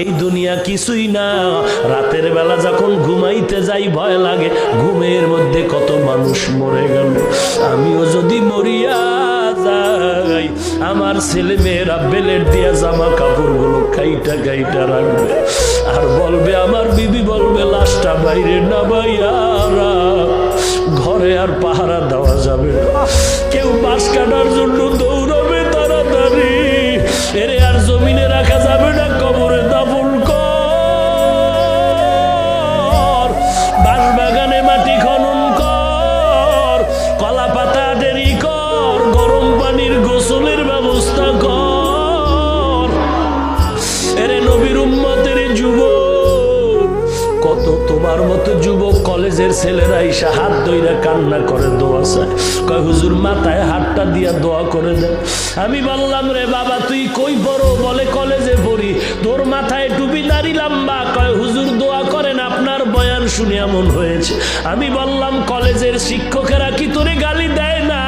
এই দুনিয়া কিছুই না। রাতের বেলা যখন ঘুমাইতে যাই, ভয় লাগে, ঘুমের মধ্যে কত মানুষ মরে গেল। আমিও যদি মরিয়া যাই, আমার ছেলে মেয়েরা বেলের দিয়া জামা কাপড়গুলো খাইটা খাইটা রাখবে। আর বলবে, আমার বিবি বলবে, লাশটা বাইরে না বাইয়ারা ঘরে আর পাহারা দেওয়া যাবে না। কেউ বাস কাটার জন্য তোমার মতো যুবক কলেজের ছেলেরা এসে হাত দইরা কান্না করে, দোয়া চায়। কয়, হুজুর, মাথায় হাতটা দিয়া দোয়া করে দেন আমি বললাম, রে বাবা, তুই কই পড়ো? বলে কলেজে পড়ি। তোর মাথায় টুপি দাড়ি লাম্বা। কয়, হুজুর, দোয়া করেন, আপনার বয়ান শুনে এমন হয়েছে। আমি বললাম, কলেজের শিক্ষকেরা কি তোরে গালি দেয় না?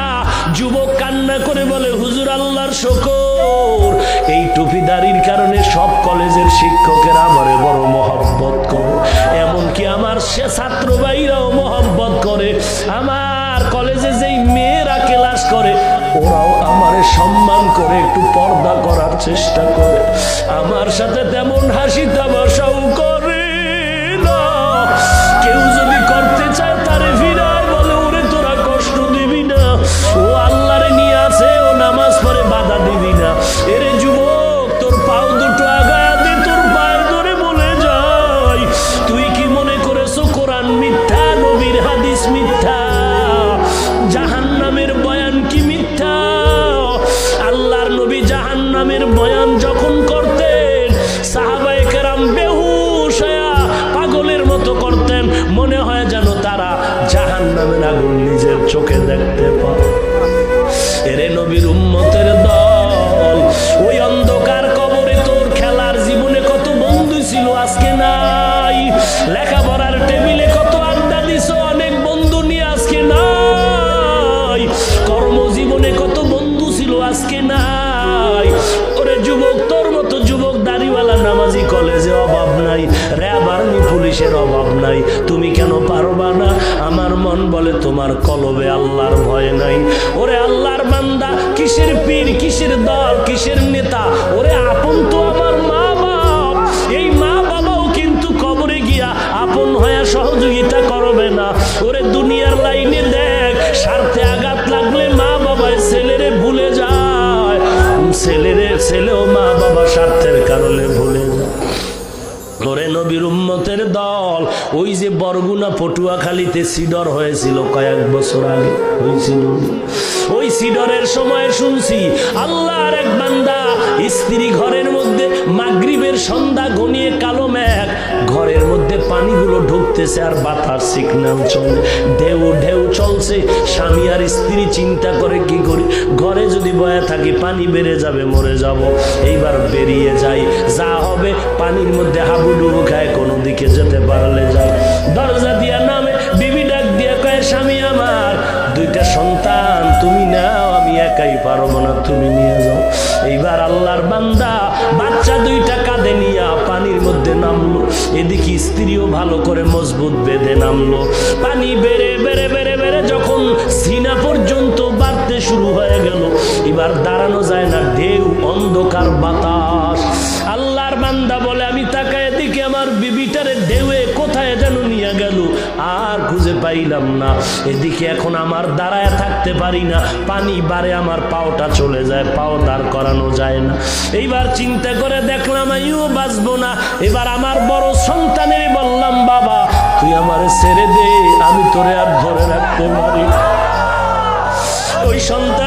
যুবক কান্না করে বলে, হুজুর, আল্লাহর শকর। এই টুপি দাঁড়ির কারণে সব কলেজের শিক্ষকেরা আমারে সে ছাত্র ভাইরাও মোহাম্মত করে। আমার কলেজে যেই মেয়েরা ক্লাস করে, ওরাও আমারে সম্মান করে, একটু পর্দা করার চেষ্টা করে। আমার সাথে তেমন হাসি তামাশাও করে আগুন নিজের চোখে দেখতে পায় এরে নবীর উম্মতের দল, ওই অন্ধকার কবরে তোর খেলার জীবনে কত বন্ধু ছিল, আজকে নাই। লেখাপড়ার টেবিলে কত আড্ডা দিছ, অনেক বন্ধু নিয়ে আজকে নাই। কর্মজীবনে কত বন্ধু ছিল, আজকে নাই। ওরে যুবক, তোর মতো যুবক দাড়িওয়ালা নামাজি কলেজে অভাব নাই। র্যাব আর্মি পুলিশের অভাব নাই। তুমি কেন বলে তোমার কলবে আল্লাহর ভয় নাই। ওরে আল্লাহর বান্দা, কিসের পীর, কিসের দল, কিসের নেতা? ওরে আপন তো আমার মা বাপ এই মা বাবাও কিন্তু কবরে গিয়া আপন হয়ে সহযোগিতা করবে না। ওরে দুনিয়ার লাইনে দেখ, স্বার্থে আঘাত লাগলে মা বাবায় ছেলেরে ভুলে যায়। ছেলেরে, ছেলেও মা বাবা স্বার্থের কারণে ভুলে ওরে নবীর উম্মতের দল। ওই যে বরগুনা পটুয়াখালীতে সিডর হয়েছিল কয়েক বছর আগে। হয়েছিল। ওই সিডরের সময় শুনছি, আল্লাহর এক বান্দা স্ত্রী ঘরের মধ্যে মাগরিবের সন্ধ্যা ঘনিয়ে কালো মেঘ ঘরের ঢুকতেছে আর বাতাস সিগন্যাল চলে। ঢেউ ঢেউ চলছে। স্বামী আর স্ত্রী চিন্তা করে কি করি? ঘরে যদি বয়া থাকি, পানি বেড়ে যাবে, মরে যাব। এইবার বেরিয়ে যাই। যা হবে, পানির মধ্যে হাবুডুবু খায়, কোনো দিকে যেতে পারলে যাই দরজা দিয়া নামে, বিবি ডাক দিয়া কয়, স্বামী আমার, দুইটা সন্তান তুমি নাও, আমি একাই পারব না, তুমি নিয়ে যাও। এইবার আল্লাহর বান্দা বাচ্চা দুইটা কাঁধে নিয়া এদিকে স্ত্রীও ভালো করে মজবুত বেঁধে নামলো। পানি বেড়ে বেড়ে বেড়ে বেড়ে যখন সিনা পর্যন্ত বাড়তে শুরু হয়ে গেল, এবার দাঁড়ানো যায় না, ঢেউ, অন্ধকার বাতাস। আল্লাহর বান্দা বলে, আমি তাকায় দিকে আমার বিবিটারে ঢেউয়ে কোথায় যেন নিয়ে গেল। আর খুঁজে পাইলাম না। এদিকে এখন আমার দাঁড়ায় থাকতে পারি না। পানি বারে আমার পাওটা চলে যায়, পাও দাঁড় করানো যায় না। এইবার চিন্তা করে দেখলাম, আমিও বাঁচবো না। এবার আমার বড় সন্তানের বললাম, বাবা, তুই আমার ছেড়ে দে, আমি তোরে আর ধরে রাখতে পারি ওই সন্তানটা